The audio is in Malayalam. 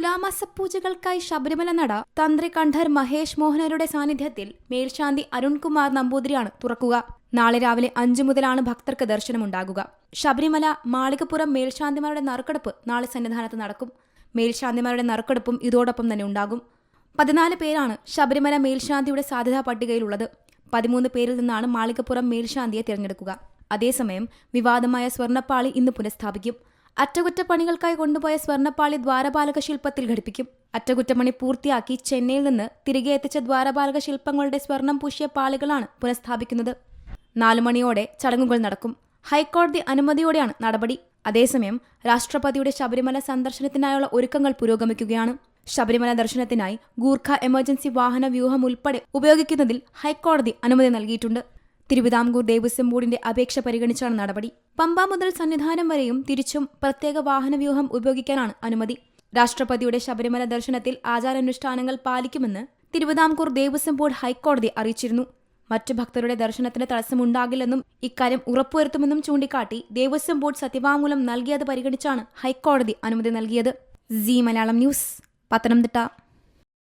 തുലാമാസ പൂജകൾക്കായി ശബരിമല നട തന്ത്രി കണ്ഠർ മഹേഷ് മോഹനരുടെ സാന്നിധ്യത്തിൽ മേൽശാന്തി അരുൺകുമാർ നമ്പൂതിരിയാണ് തുറക്കുക. നാളെ രാവിലെ അഞ്ചു മുതലാണ് ഭക്തർക്ക് ദർശനമുണ്ടാകുക. ശബരിമല മാളികപ്പുറം മേൽശാന്തിമാരുടെ നറുക്കെടുപ്പ് നാളെ സന്നിധാനത്ത് നടക്കും. മേൽശാന്തിമാരുടെ നറുക്കെടുപ്പും ഇതോടൊപ്പം തന്നെ ഉണ്ടാകും. പതിനാല് പേരാണ് ശബരിമല മേൽശാന്തിയുടെ സാധ്യതാ പട്ടികയിലുള്ളത്. പതിമൂന്ന് പേരിൽ നിന്നാണ് മാളികപ്പുറം മേൽശാന്തിയെ തിരഞ്ഞെടുക്കുക. അതേസമയം വിവാദമായ സ്വർണപ്പാളി ഇന്ന് പുനഃസ്ഥാപിക്കും. അറ്റകുറ്റപ്പണികൾക്കായി കൊണ്ടുപോയ സ്വർണപ്പാളി ദ്വാരപാലക ശില്പത്തിൽ ഘടിപ്പിക്കും. അറ്റകുറ്റപ്പണി പൂർത്തിയാക്കി ചെന്നൈയിൽ നിന്ന് തിരികെ എത്തിച്ച ദ്വാരപാലക ശില്പങ്ങളുടെ സ്വർണം പൂശിയ പാളികളാണ് പുനഃസ്ഥാപിക്കുന്നത്. നാലു മണിയോടെ ചടങ്ങുകൾ നടക്കും. ഹൈക്കോടതി അനുമതിയോടെയാണ് നടപടി. അതേസമയം രാഷ്ട്രപതിയുടെ ശബരിമല സന്ദർശനത്തിനായുള്ള ഒരുക്കങ്ങൾ പുരോഗമിക്കുകയാണ്. ശബരിമല ദർശനത്തിനായി ഗൂർഖ എമർജൻസി വാഹന വ്യൂഹം ഉൾപ്പെടെ ഉപയോഗിക്കുന്നതിൽ ഹൈക്കോടതി അനുമതി നൽകിയിട്ടുണ്ട്. തിരുവിതാംകൂർ ദേവസ്വം ബോർഡിന്റെ അപേക്ഷ പരിഗണിച്ചാണ് നടപടി. പമ്പ മുതൽ സന്നിധാനം വരെയും തിരിച്ചും പ്രത്യേക വാഹനവ്യൂഹം ഉപയോഗിക്കാനാണ് അനുമതി. രാഷ്ട്രപതിയുടെ ശബരിമല ദർശനത്തിൽ ആചാരാനുഷ്ഠാനങ്ങൾ പാലിക്കുമെന്ന് തിരുവിതാംകൂർ ദേവസ്വം ബോർഡ് ഹൈക്കോടതി അറിയിച്ചിരുന്നു. മറ്റു ഭക്തരുടെ ദർശനത്തിന് തടസ്സമുണ്ടാകില്ലെന്നും ഇക്കാര്യം ഉറപ്പുവരുത്തുമെന്നും ചൂണ്ടിക്കാട്ടി ദേവസ്വം ബോർഡ് സത്യവാങ്മൂലം നൽകിയത് പരിഗണിച്ചാണ് ഹൈക്കോടതി അനുമതി നൽകിയത്. C Malayalam news Pathanamthitta.